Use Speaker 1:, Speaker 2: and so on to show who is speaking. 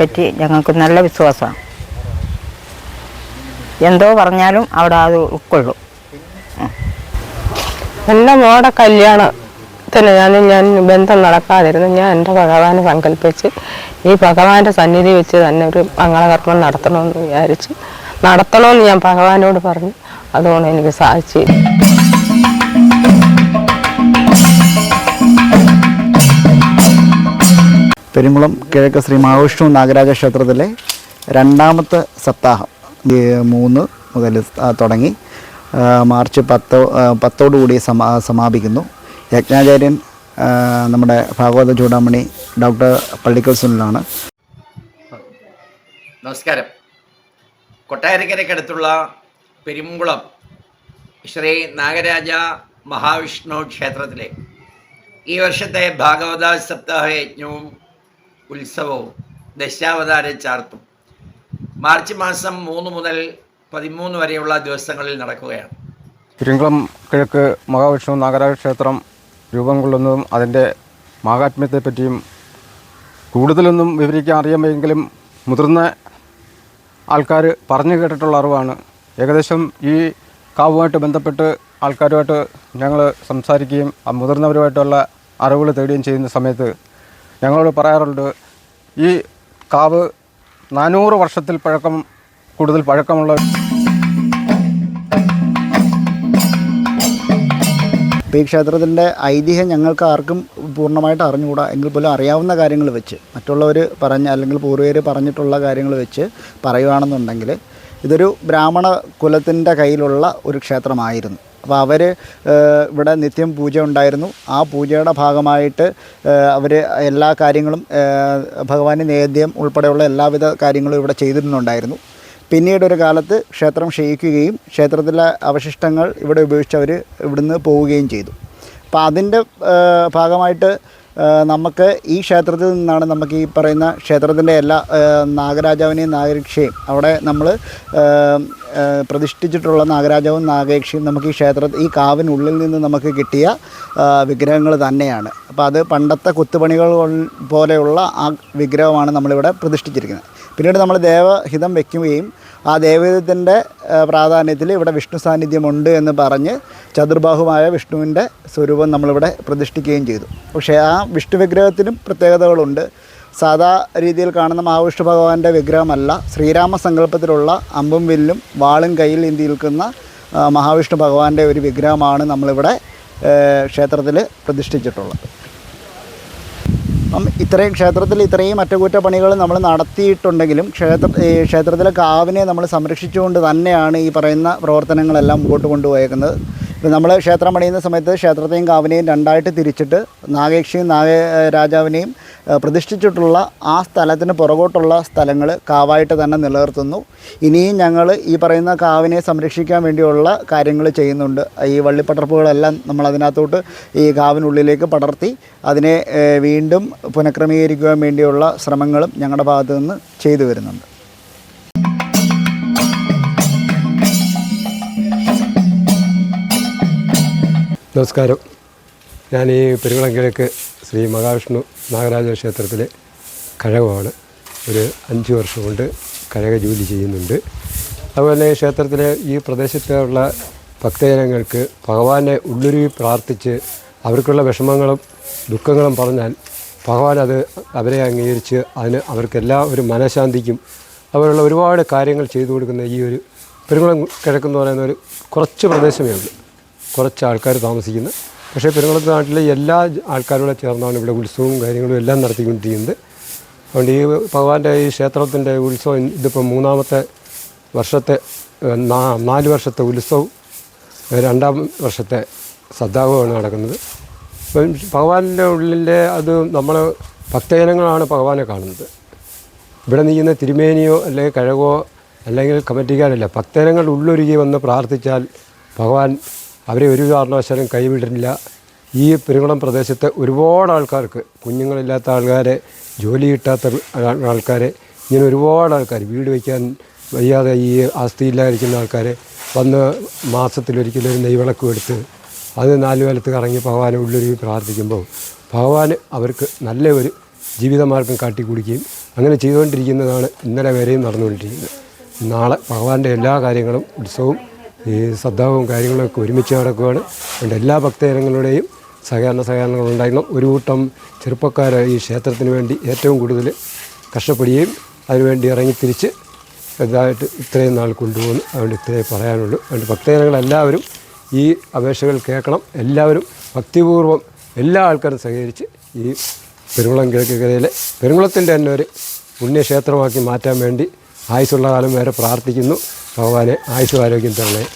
Speaker 1: പറ്റി ഞങ്ങൾക്ക് നല്ല വിശ്വാസമാണ്. എന്തോ പറഞ്ഞാലും അവിടെ അത് ഉൾക്കൊള്ളും.
Speaker 2: എന്റെ മോടെ കല്യാണത്തിന് ഞാൻ ഞാൻ ബന്ധം നടക്കാതിരുന്നു. ഞാൻ എന്റെ ഭഗവാനെ സങ്കല്പിച്ച് ഈ ഭഗവാന്റെ സന്നിധി വെച്ച് തന്നെ ഒരു മംഗളകർമ്മം നടത്തണമെന്ന് വിചാരിച്ചു നടത്തണമെന്ന് ഞാൻ ഭഗവാനോട് പറഞ്ഞു. അതുകൊണ്ട് എനിക്ക് സാധിച്ചു
Speaker 3: പെരുങ്കുളം കിഴക്ക് ശ്രീ മഹാവിഷ്ണു നാഗരാജ ക്ഷേത്രത്തിലെ രണ്ടാമത്തെ സപ്താഹം മൂന്ന് മുതൽ തുടങ്ങി മാർച്ച് പത്ത് പത്തോടുകൂടി സമാ സമാപിക്കുന്നു. യജ്ഞാചാര്യൻ നമ്മുടെ ഭാഗവത ചൂടാമണി ഡോക്ടർ പള്ളിക്കൽ സുനിലാണ്.
Speaker 4: നമസ്കാരം. കൊട്ടാരക്കരയ്ക്കടുത്തുള്ള പെരുമ്പുളം ശ്രീ നാഗരാജ മഹാവിഷ്ണു ക്ഷേത്രത്തിലെ ഈ വർഷത്തെ ഭാഗവത സപ്താഹ യജ്ഞവും ഉത്സവവും ദശാവതാര ചാർത്തും. മാർച്ച് മാസം മൂന്ന് മുതൽ പതിമൂന്ന് വരെയുള്ള ദിവസങ്ങളിൽ നടക്കുകയാണ്.
Speaker 5: തിരുങ്കുളം കിഴക്ക് മഹാവിഷ്ണു നാഗരാജ ക്ഷേത്രം രൂപം കൊള്ളുന്നതും അതിന്റെ മാഹാത്മ്യത്തെപ്പറ്റിയും കൂടുതലൊന്നും വിവരിക്കാൻ അറിയാമെങ്കിലും മുതിർന്ന ആൾക്കാർ പറഞ്ഞു കേട്ടിട്ടുള്ള അറിവാണ്. ഏകദേശം ഈ കാവുമായിട്ട് ബന്ധപ്പെട്ട് ആൾക്കാരുമായിട്ട് ഞങ്ങൾ സംസാരിക്കുകയും മുതിർന്നവരുമായിട്ടുള്ള അറിവുകൾ തേടുകയും ചെയ്യുന്ന സമയത്ത് ഞങ്ങളോട് പറയാറുണ്ട് ഈ കാവ് നാനൂറ് വർഷത്തിൽ പഴക്കം കൂടുതൽ പഴക്കമുള്ള
Speaker 3: ഈ ക്ഷേത്രത്തിന്റെ ഐതിഹ്യം ഞങ്ങൾക്ക് ആർക്കും പൂർണമായിട്ട് അറിഞ്ഞുകൂടാ. എങ്കിൽ പോലും അറിയാവുന്ന കാര്യങ്ങൾ വെച്ച് മറ്റുള്ളവർ പറഞ്ഞ അല്ലെങ്കിൽ പൂർവികർ പറഞ്ഞിട്ടുള്ള കാര്യങ്ങൾ വെച്ച് പറയുകയാണെന്നുണ്ടെങ്കിൽ ഇതൊരു ബ്രാഹ്മണ കുലത്തിന്റെ കയ്യിലുള്ള ഒരു ക്ഷേത്രമായിരുന്നു. അപ്പോൾ അവർ ഇവിടെ നിത്യം പൂജ ഉണ്ടായിരുന്നു. ആ പൂജയുടെ ഭാഗമായിട്ട് അവർ എല്ലാ കാര്യങ്ങളും ഭഗവാന് നേദ്യം ഉൾപ്പെടെയുള്ള എല്ലാവിധ കാര്യങ്ങളും ഇവിടെ ചെയ്തിരുന്നുണ്ടായിരുന്നു. പിന്നീട് ഒരു കാലത്ത് ക്ഷേത്രം ക്ഷയിക്കുകയും ക്ഷേത്രത്തിലെ അവശിഷ്ടങ്ങൾ ഇവിടെ ഉപയോഗിച്ച് അവർ ഇവിടുന്ന് പോവുകയും ചെയ്തു. അപ്പോൾ അതിന്റെ ഭാഗമായിട്ട് നമുക്ക് ഈ ക്ഷേത്രത്തിൽ നിന്നാണ് നമുക്ക് ഈ പറയുന്ന ക്ഷേത്രത്തിന്റെ എല്ലാ നാഗരാജാവിനെയും നാഗരക്ഷയും അവിടെ നമ്മൾ പ്രതിഷ്ഠിച്ചിട്ടുള്ള നാഗരാജാവും നാഗരക്ഷയും നമുക്ക് ഈ ക്ഷേത്ര ഈ കാവിനുള്ളിൽ നിന്ന് നമുക്ക് കിട്ടിയ വിഗ്രഹങ്ങൾ തന്നെയാണ്. അപ്പോൾ അത് പണ്ടത്തെ കുത്തുപണികൾ പോലെയുള്ള ആ വിഗ്രഹമാണ് നമ്മളിവിടെ പ്രതിഷ്ഠിച്ചിരിക്കുന്നത്. പിന്നീട് നമ്മൾ ദേവഹിതം വയ്ക്കുകയും ആ ദേവദത്തിന്റെ പ്രാധാന്യത്തിൽ ഇവിടെ വിഷ്ണു സാന്നിധ്യമുണ്ട് എന്ന് പറഞ്ഞ് ചതുർബാഹുമായ വിഷ്ണുവിന്റെ സ്വരൂപം നമ്മളിവിടെ പ്രതിഷ്ഠിക്കുകയും ചെയ്തു. പക്ഷേ ആ വിഷ്ണു വിഗ്രഹത്തിനും പ്രത്യേകതകളുണ്ട്. സാധാ രീതിയിൽ കാണുന്ന മഹാവിഷ്ണു ഭഗവാന്റെ വിഗ്രഹമല്ല. ശ്രീരാമ സങ്കല്പത്തിലുള്ള അമ്പും വില്ലും വാളും കയ്യിൽ ഇന്ത്യ നിൽക്കുന്ന മഹാവിഷ്ണു ഭഗവാന്റെ ഒരു വിഗ്രഹമാണ് നമ്മളിവിടെ ക്ഷേത്രത്തിൽ പ്രതിഷ്ഠിച്ചിട്ടുള്ളത്. അപ്പം ഇത്രയും ക്ഷേത്രത്തിൽ ഇത്രയും അറ്റകുറ്റപ്പണികൾ നമ്മൾ നടത്തിയിട്ടുണ്ടെങ്കിലും ക്ഷേത്ര ക്ഷേത്രത്തിലെ കാവിനെ നമ്മൾ സംരക്ഷിച്ചുകൊണ്ട് തന്നെയാണ് ഈ പറയുന്ന പ്രവർത്തനങ്ങളെല്ലാം മുമ്പോട്ട് കൊണ്ടുപോയേക്കുന്നത്. ഇപ്പം നമ്മൾ ക്ഷേത്രം പണിയുന്ന സമയത്ത് ക്ഷേത്രത്തെയും കാവിനെയും രണ്ടായിട്ട് തിരിച്ചിട്ട് നാഗേക്ഷിയും നാഗ രാജാവിനെയും പ്രതിഷ്ഠിച്ചിട്ടുള്ള ആ സ്ഥലത്തിന് പുറകോട്ടുള്ള സ്ഥലങ്ങൾ കാവായിട്ട് തന്നെ നിലനിർത്തുന്നു. ഇനിയും ഞങ്ങൾ ഈ പറയുന്ന കാവിനെ സംരക്ഷിക്കാൻ വേണ്ടിയുള്ള കാര്യങ്ങൾ ചെയ്യുന്നുണ്ട്. ഈ വള്ളിപ്പടർപ്പുകളെല്ലാം നമ്മൾ അതിനകത്തോട്ട് ഈ കാവിനുള്ളിലേക്ക് പടർത്തി അതിനെ വീണ്ടും പുനഃക്രമീകരിക്കുവാൻ വേണ്ടിയുള്ള ശ്രമങ്ങളും ഞങ്ങളുടെ ഭാഗത്തു നിന്ന് ചെയ്തു വരുന്നുണ്ട്.
Speaker 6: നമസ്കാരം. ഞാൻ ഈ പെരുകുളം ശ്രീ മഹാവിഷ്ണു നാഗരാജ ക്ഷേത്രത്തിലെ കഴകമാണ്. ഒരു അഞ്ച് വർഷം കൊണ്ട് കഴക ജോലി ചെയ്യുന്നുണ്ട്. അതുപോലെ ക്ഷേത്രത്തിലെ ഈ പ്രദേശത്തുള്ള ഭക്തജനങ്ങൾക്ക് ഭഗവാനെ ഉള്ളുരുവി പ്രാർത്ഥിച്ച് അവർക്കുള്ള വിഷമങ്ങളും ദുഃഖങ്ങളും പറഞ്ഞാൽ ഭഗവാൻ അത് അവരെ അംഗീകരിച്ച് അതിന് അവർക്കെല്ലാം ഒരു മനഃശാന്തിക്കും അവരുള്ള ഒരുപാട് കാര്യങ്ങൾ ചെയ്തു കൊടുക്കുന്ന ഈ ഒരു പെരുകുളം കിഴക്കെന്ന് പറയുന്ന ഒരു കുറച്ച് പ്രദേശമേ ഉള്ളൂ. കുറച്ച് ആൾക്കാർ താമസിക്കുന്നത് പക്ഷേ പെരുകുളത്ത് നാട്ടിലെ എല്ലാ ആൾക്കാരോടെ ചേർന്നാണ് ഇവിടെ ഉത്സവവും കാര്യങ്ങളും എല്ലാം നടത്തിക്കൊണ്ടിരിക്കുന്നത്. അതുകൊണ്ട് ഈ ഭഗവാന്റെ ഈ ക്ഷേത്രത്തിന്റെ ഉത്സവം ഇതിപ്പോൾ മൂന്നാമത്തെ വർഷത്തെ നാല് വർഷത്തെ ഉത്സവം രണ്ടാം വർഷത്തെ സദ്ദാഹമാണ് നടക്കുന്നത്. അപ്പം ഭഗവാന്റെ ഉള്ളിലെ അത് നമ്മൾ ഭക്തജനങ്ങളാണ് ഭഗവാനെ കാണുന്നത്. ഇവിടെ നിൽക്കുന്ന തിരുമേനിയോ അല്ലെങ്കിൽ കഴകോ അല്ലെങ്കിൽ കമ്മിറ്റിക്കാരല്ല ഭക്തജനങ്ങൾ ഉള്ളൊരുകി വന്ന് പ്രാർത്ഥിച്ചാൽ ഭഗവാൻ അവരെ ഒരു കാരണവശാലും കൈവിടില്ല. ഈ പെരുകുളം പ്രദേശത്തെ ഒരുപാട് ആൾക്കാർക്ക് കുഞ്ഞുങ്ങളില്ലാത്ത ആൾക്കാരെ ജോലി കിട്ടാത്ത ആൾക്കാരെ ഇങ്ങനെ ഒരുപാട് ആൾക്കാർ വീട് വയ്ക്കാൻ വയ്യാതെ ഈ ആസ്തിയില്ലാതിരിക്കുന്ന ആൾക്കാർ വന്ന് മാസത്തിലൊരിക്കലും ഒരു നെയ്വിളക്കും എടുത്ത് അത് നാല് കാലത്ത് കറങ്ങി ഭഗവാനെ ഉള്ളൊരു പ്രാർത്ഥിക്കുമ്പോൾ ഭഗവാൻ അവർക്ക് നല്ല ഒരു ജീവിതമാർഗം കാട്ടിക്കുടിക്കുകയും അങ്ങനെ ചെയ്തുകൊണ്ടിരിക്കുന്നതാണ് ഇന്നലെ വരെയും നടന്നുകൊണ്ടിരിക്കുന്നത്. നാളെ ഭഗവാന്റെ എല്ലാ കാര്യങ്ങളും ഉത്സവവും ഈ സദ്ദാവും കാര്യങ്ങളൊക്കെ ഒരുമിച്ച് നടക്കുകയാണ് അതുകൊണ്ട് എല്ലാ ഭക്തജനങ്ങളുടെയും സഹകരണ സഹകരണങ്ങൾ ഉണ്ടായിരുന്നു ഒരു കൂട്ടം ചെറുപ്പക്കാർ ഈ ക്ഷേത്രത്തിന് വേണ്ടി ഏറ്റവും കൂടുതൽ കഷ്ടപ്പെടുകയും അതിനുവേണ്ടി ഇറങ്ങി തിരിച്ച് ഇതായിട്ട് ഇത്രയും നാൾ കൊണ്ടുപോകുന്നു. അതുകൊണ്ട് ഇത്രയേ പറയാനുള്ളൂ. അതുകൊണ്ട് ഭക്തജനങ്ങളെല്ലാവരും ഈ അപേക്ഷകൾ കേൾക്കണം. എല്ലാവരും ഭക്തിപൂർവം എല്ലാ ആൾക്കാരും സഹകരിച്ച് ഈ പെരുകുളം കിഴക്കുകരയിലെ പെരുകുളത്തിന്റെ തന്നെ ഒരു പുണ്യക്ഷേത്രമാക്കി മാറ്റാൻ വേണ്ടി ആയുസ്സുള്ള കാലം വരെ പ്രാർത്ഥിക്കുന്നു. ഭഗവാനെ ആയുസ്സും ആരോഗ്യം തരണേ.